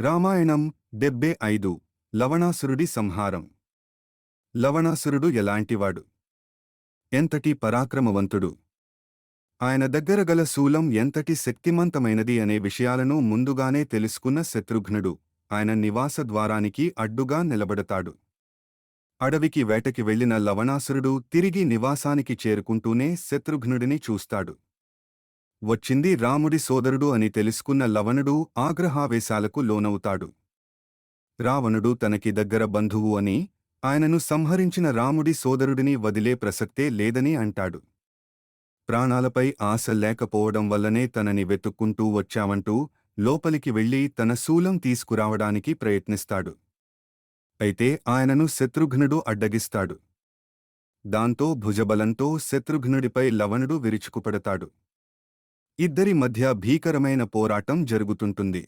రామాయణం డెబ్బే ఐదు. లవణాసురుడి సంహారం. లవణాసురుడు ఎలాంటివాడు? ఎంతటి పరాక్రమవంతుడు? ఆయన దగ్గర గల శూలం ఎంతటి శక్తిమంతమైనది అనే విషయాలను ముందుగానే తెలుసుకున్న శత్రుఘ్నుడు. ఆయన నివాస ద్వారానికి అడ్డుగా నిలబడతాడు. అడవికి వేటకి వెళ్ళిన లవణాసురుడు తిరిగి నివాసానికి చేరుకుంటూనే శత్రుఘ్నుడిని చూస్తాడు. వచ్చింది రాముడి సోదరుడు అని తెలుసుకున్న లవణుడు ఆగ్రహావేశాలకు లోనవుతాడు. రావణుడు తనకి దగ్గర బంధువు అని ఆయనను సంహరించిన రాముడి సోదరుడిని వదిలే ప్రసక్తే లేదని అంటాడు. ప్రాణాలపై ఆశ లేకపోవడం వల్లనే తనని వెతుక్కుంటూ వచ్చావంటూ లోపలికి వెళ్ళి తన శూలం తీసుకురావడానికి ప్రయత్నిస్తాడు. అయితే ఆయనను శత్రుఘ్నుడు అడ్డగిస్తాడు. దాంతో భుజబలంతో శత్రుఘ్నుడిపై లవణుడు విరుచుకుపడతాడు. ఇద్దరి మధ్య భీకరమైన పోరాటం జరుగుతుంటుంది.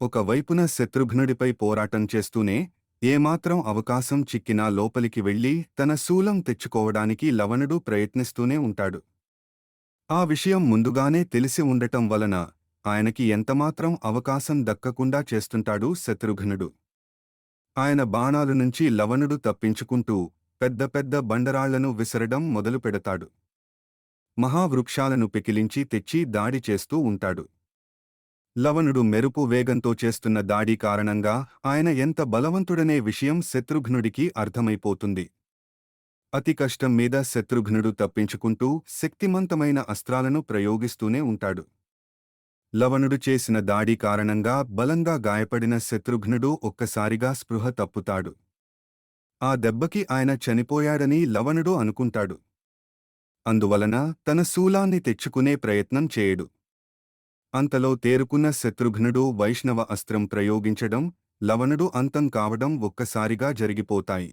ఒకవైపున శత్రుఘ్నుడిపై పోరాటం చేస్తూనే ఏమాత్రం అవకాశం చిక్కినా లోపలికి వెళ్ళి తన శూలం తెచ్చుకోవడానికి లవణుడు ప్రయత్నిస్తూనే ఉంటాడు. ఆ విషయం ముందుగానే తెలిసి ఉండటం వలన ఆయనకి ఎంతమాత్రం అవకాశం దక్కకుండా చేస్తుంటాడు శత్రుఘ్నుడు. ఆయన బాణాలు నుంచి లవణుడు తప్పించుకుంటూ పెద్ద పెద్ద బండరాళ్ళను విసరడం మొదలు పెడతాడు మహావృక్షాలను పెకిలించి తెచ్చి దాడి చేస్తూ ఉంటాడు. లవణుడు మెరుపు వేగంతో చేస్తున్న దాడి కారణంగా ఆయన ఎంత బలవంతుడనే విషయం శత్రుఘ్నుడికి అర్థమైపోతుంది. అతి కష్టం మీద శత్రుఘ్నుడు తప్పించుకుంటూ శక్తిమంతమైన అస్త్రాలను ప్రయోగిస్తూనే ఉంటాడు. లవణుడు చేసిన దాడి కారణంగా బలంగా గాయపడిన శత్రుఘ్నుడు ఒక్కసారిగా స్పృహ తప్పుతాడు. ఆ దెబ్బకి ఆయన చనిపోయాడని లవణుడు అనుకుంటాడు. అందువలన తన శూలాన్ని తెచ్చుకునే ప్రయత్నం చేయడు. అంతలో తేరుకున్న శత్రుఘ్నుడు వైష్ణవ అస్త్రం ప్రయోగించడం లవణుడు అంతం కావడం ఒక్కసారిగా జరిగిపోతాయి.